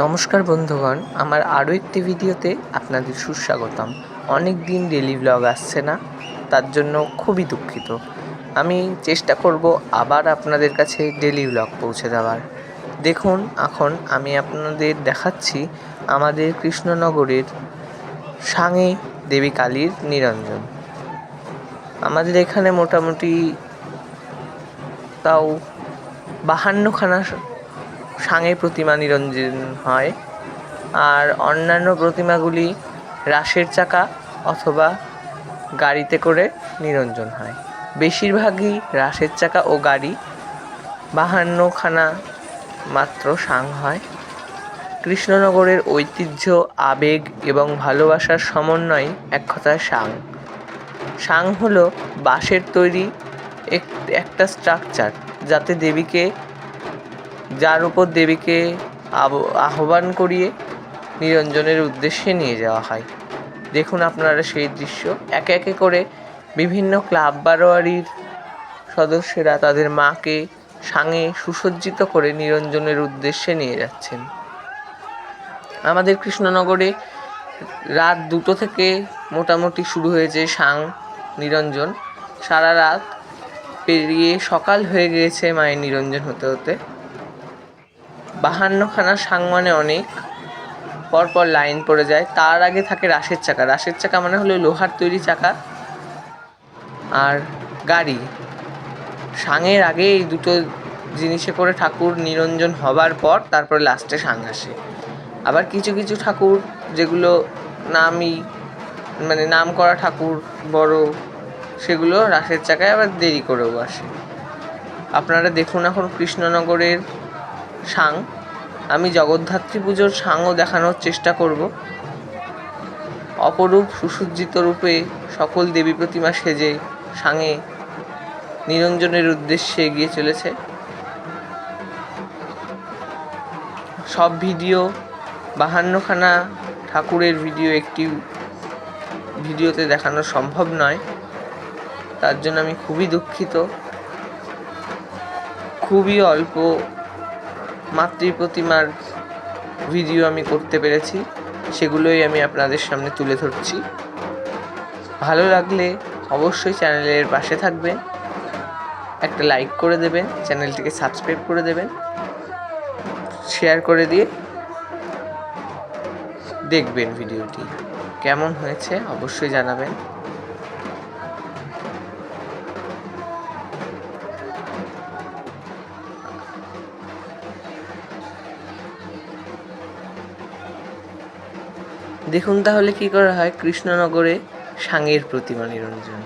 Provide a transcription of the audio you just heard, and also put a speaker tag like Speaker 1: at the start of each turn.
Speaker 1: নমস্কার বন্ধুগণ, আমার আরও একটি ভিডিওতে আপনাদের সুস্বাগতম। অনেক দিন ডেলি ব্লগ আসছে না, তার জন্য খুবই দুঃখিত। আমি চেষ্টা করব আবার আপনাদের কাছে ডেলি ব্লগ পৌঁছে দেওয়ার। দেখুন, এখন আমি আপনাদের দেখাচ্ছি আমাদের কৃষ্ণনগরের সাঙে দেবী কালীর নিরঞ্জন। আমাদের এখানে মোটামুটি তাও বাহান্নখানা সাঙে প্রতিমা নিরঞ্জন হয়। আর অন্যান্য প্রতিমাগুলি রাসের চাকা অথবা গাড়িতে করে নিরঞ্জন হয়। বেশিরভাগই রাসের চাকা ও গাড়ি বাহান্নখানা মাত্র সাং হয়। কৃষ্ণনগরের ঐতিহ্য, আবেগ এবং ভালোবাসার সমন্বয় এক কথায় সাং। সাং হলো বাঁশের তৈরি এক- একটা স্ট্রাকচার যাতে দেবীকে যার উপর দেবীকে আহ্বান করিয়ে নিরঞ্জনের উদ্দেশ্যে নিয়ে যাওয়া হয়। দেখুন আপনারা সেই দৃশ্য। একে একে করে বিভিন্ন ক্লাব বারোয়ারির সদস্যরা তাদের মাকে সাঙে সুসজ্জিত করে নিরঞ্জনের উদ্দেশ্যে নিয়ে যাচ্ছেন। আমাদের কৃষ্ণনগরে রাত দুটো থেকে মোটামুটি শুরু হয়েছে সাং, নিরঞ্জন। সারা রাত পেরিয়ে সকাল হয়ে গিয়েছে মায়ের নিরঞ্জন হতে হতে। বাহান্নখানা সাং মানে অনেক পরপর লাইন পড়ে যায়। তার আগে থাকে রাসের চাকা। রাসের চাকা মানে হলো লোহার তৈরি চাকা আর গাড়ি। সাঙের আগে এই দুটো জিনিসে করে ঠাকুর নিরঞ্জন হবার পর তারপর লাস্টে সাং আসে আবার কিছু কিছু ঠাকুর যেগুলো নামই মানে নাম করা ঠাকুর বড়, সেগুলো রাশের চাকায় আবার দেরি করেও আসে। আপনারা দেখুন এখন কৃষ্ণনগরের সাং। আমি জগদ্ধাত্রী পুজোর সাংও দেখানোর চেষ্টা করব। অপরূপ সুসজ্জিত রূপে সকল দেবী প্রতিমা সেজে সাঙে নিরঞ্জনের উদ্দেশ্যে এগিয়ে চলেছে। সব ভিডিও, বাহান্নখানা ঠাকুরের ভিডিও একটি ভিডিওতে দেখানো সম্ভব নয়। তার জন্য আমি খুবই দুঃখিত। খুবই অল্প মাতৃ প্রতিমার ভিডিও আমি করতে পেরেছি, সেগুলোই আমি আপনাদের সামনে তুলে ধরছি। ভালো লাগলে অবশ্যই চ্যানেলের পাশে থাকবেন, একটা লাইক করে দেবেন, চ্যানেলটিকে সাবস্ক্রাইব করে দেবেন শেয়ার করে দিয়ে দেখবেন ভিডিওটি কেমন হয়েছে অবশ্যই জানাবেন। দেখুন তাহলে কি করা হয়? কৃষ্ণনগরে সাঙের প্রতিমা নিরঞ্জন।